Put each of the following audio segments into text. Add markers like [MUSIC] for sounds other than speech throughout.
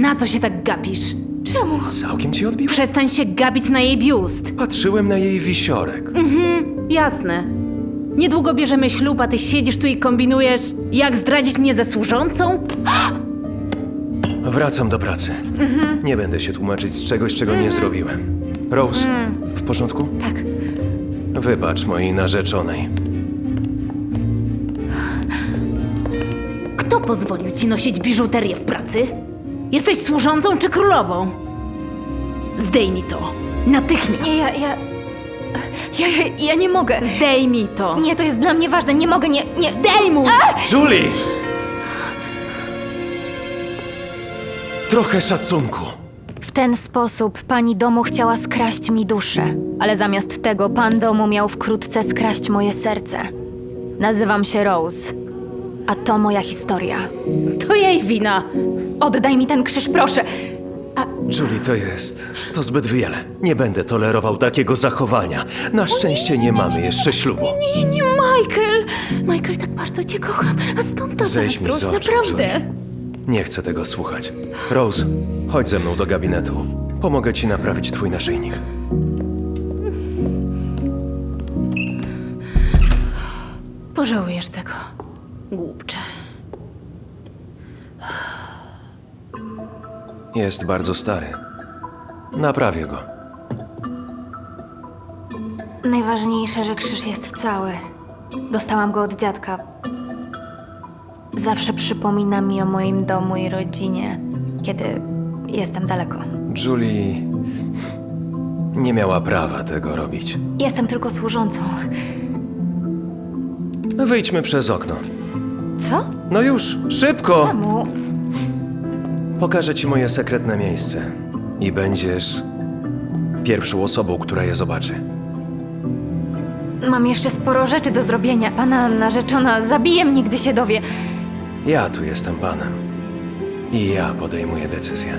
Na co się tak gapisz? Czemu? Całkiem ci odbiło? Przestań się gapić na jej biust. Patrzyłem na jej wisiorek. Jasne. Niedługo bierzemy ślub, a ty siedzisz tu i kombinujesz, jak zdradzić mnie ze służącą? [GASPS] Wracam do pracy. Nie będę się tłumaczyć z czegoś, czego nie zrobiłem. Rose, w porządku? Tak. Wybacz mojej narzeczonej. Kto pozwolił ci nosić biżuterię w pracy? Jesteś służącą czy królową? Zdejmij to. Natychmiast. Nie, ja, ja... Ja, ja, ja nie mogę. Zdejmij to. Nie, to jest dla mnie ważne. Nie mogę, nie, nie. Zdejmuj! Julie! Trochę szacunku. W ten sposób pani domu chciała skraść mi duszę, ale zamiast tego pan domu miał wkrótce skraść moje serce. Nazywam się Rose, a to moja historia. To jej wina. Oddaj mi ten krzyż, proszę. Julie, to jest. To zbyt wiele. Nie będę tolerował takiego zachowania. Na szczęście nie mamy jeszcze ślubu. Nie, nie, Michael! Michael, tak bardzo cię kocham, a stąd ta Zejdź mi z zazdrość, oczu, naprawdę. Nie chcę tego słuchać. Rose, chodź ze mną do gabinetu. Pomogę ci naprawić twój naszyjnik. Pożałujesz tego, głupcze. Jest bardzo stary. Naprawię go. Najważniejsze, że krzyż jest cały. Dostałam go od dziadka. Zawsze przypomina mi o moim domu i rodzinie, kiedy jestem daleko. Julie nie miała prawa tego robić. Jestem tylko służącą. Wyjdźmy przez okno. Co? No już, szybko! Czemu? Pokażę ci moje sekretne miejsce. I będziesz pierwszą osobą, która je zobaczy. Mam jeszcze sporo rzeczy do zrobienia. Pana narzeczona zabije mnie, gdy się dowie. Ja tu jestem panem. I ja podejmuję decyzję.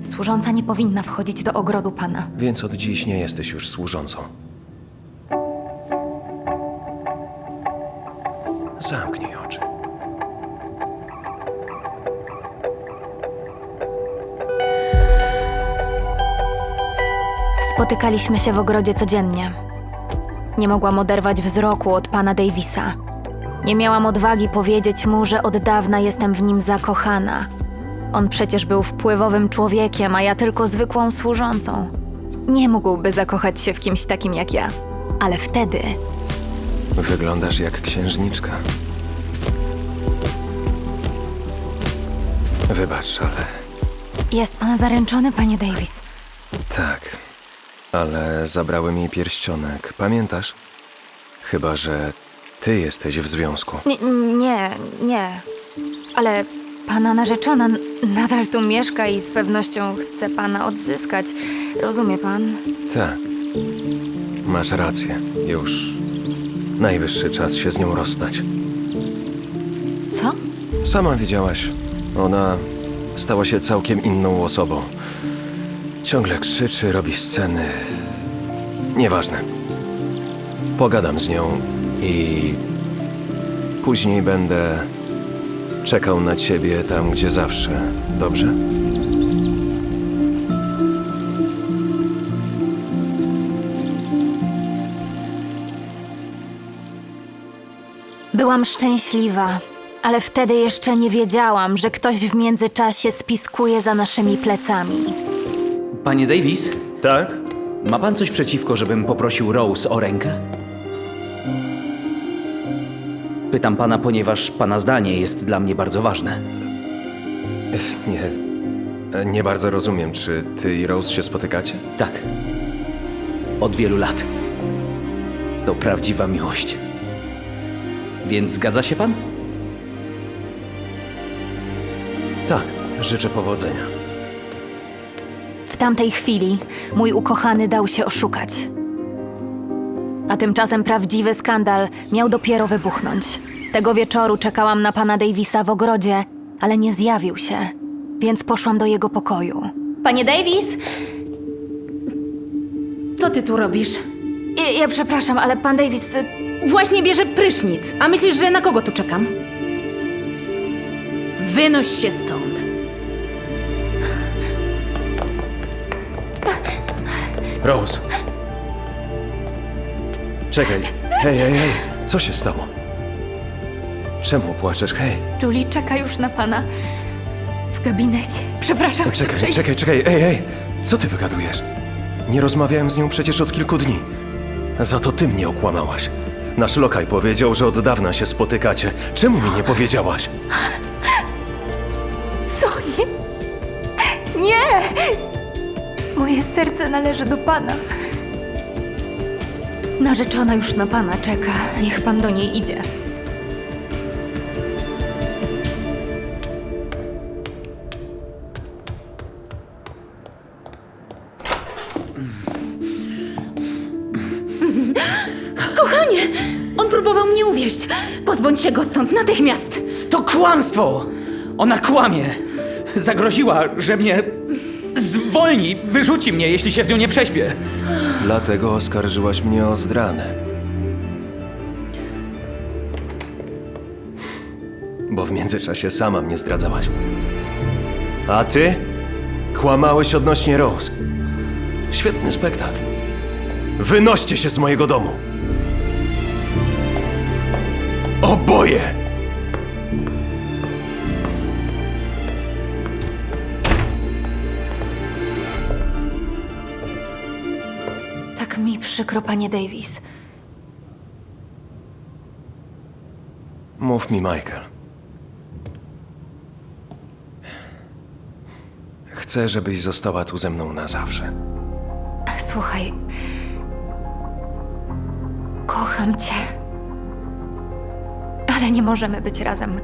Służąca nie powinna wchodzić do ogrodu pana. Więc od dziś nie jesteś już służącą. Zamknij oczy. Spotykaliśmy się w ogrodzie codziennie. Nie mogłam oderwać wzroku od pana Davisa. Nie miałam odwagi powiedzieć mu, że od dawna jestem w nim zakochana. On przecież był wpływowym człowiekiem, a ja tylko zwykłą służącą. Nie mógłby zakochać się w kimś takim jak ja. Ale wtedy Wyglądasz jak księżniczka. Wybacz, ale jest pan zaręczony, panie Davis. tak. Ale zabrałem jej pierścionek. Pamiętasz? Chyba, że ty jesteś w związku. Nie, nie, nie. Ale pana narzeczona n- nadal tu mieszka i z pewnością chce pana odzyskać. Rozumie pan? Tak. Masz rację. Już najwyższy czas się z nią rozstać. Co? Sama wiedziałaś, ona stała się całkiem inną osobą. Ciągle krzyczy, robi sceny. Nieważne. Pogadam z nią i później będę czekał na ciebie tam, gdzie zawsze. Dobrze? Byłam szczęśliwa, ale wtedy jeszcze nie wiedziałam, że ktoś w międzyczasie spiskuje za naszymi plecami. Panie Davis, Tak? ma pan coś przeciwko, żebym poprosił Rose o rękę? Pytam pana, ponieważ pana zdanie jest dla mnie bardzo ważne. Nie. Nie bardzo rozumiem, czy ty i Rose się spotykacie? Tak. Od wielu lat. To prawdziwa miłość. Więc zgadza się pan? Tak. Życzę powodzenia. W tamtej chwili mój ukochany dał się oszukać. A tymczasem prawdziwy skandal miał dopiero wybuchnąć. Tego wieczoru czekałam na pana Davisa w ogrodzie, ale nie zjawił się, więc poszłam do jego pokoju. Panie Davis! Co ty tu robisz? Ja, ja przepraszam, ale pan Davis. y, Właśnie bierze prysznic. A myślisz, że na kogo tu czekam? Wynoś się stąd. Rose. Czekaj. Hej, hej, hej. Co się stało? Czemu płaczesz? Hej. Julie czeka już na pana w gabinecie. Przepraszam, Czekaj, przejść. czekaj, czekaj. Ej, ej. Co ty wygadujesz? Nie rozmawiałem z nią przecież od kilku dni. Za to ty mnie okłamałaś. Nasz lokaj powiedział, że od dawna się spotykacie. Czemu mi nie powiedziałaś? Co? Nie? Nie! Moje serce należy do pana. Narzeczona już na pana czeka. Niech pan do niej idzie. Próbował mnie uwieść. Pozbądź się go stąd natychmiast! To kłamstwo! Ona kłamie! Zagroziła, że mnie zwolni, wyrzuci mnie, jeśli się z nią nie prześpię. Dlatego oskarżyłaś mnie o zdradę. Bo w międzyczasie sama mnie zdradzałaś. A ty? Kłamałeś odnośnie Rose. Świetny spektakl. Wynoście się z mojego domu. Oboje! Tak mi przykro, panie Davis. Mów mi, Michael. Chcę, żebyś została tu ze mną na zawsze. Słuchaj. Kocham cię. Ale nie możemy być razem.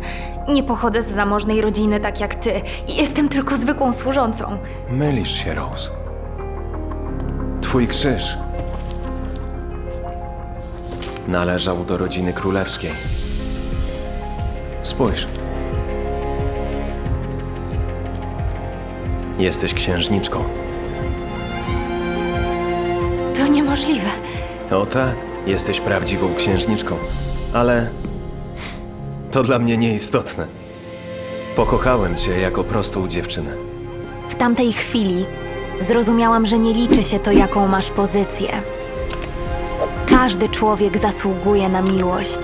Nie pochodzę z zamożnej rodziny tak jak ty. Jestem tylko zwykłą służącą. Mylisz się, Rose. Twój krzyż należał do rodziny królewskiej. Spójrz. Jesteś księżniczką. To niemożliwe. O tak, jesteś prawdziwą księżniczką. Ale to dla mnie nieistotne. Pokochałem cię jako prostą dziewczynę. W tamtej chwili zrozumiałam, że nie liczy się to, jaką masz pozycję. Każdy człowiek zasługuje na miłość.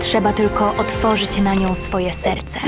Trzeba tylko otworzyć na nią swoje serce.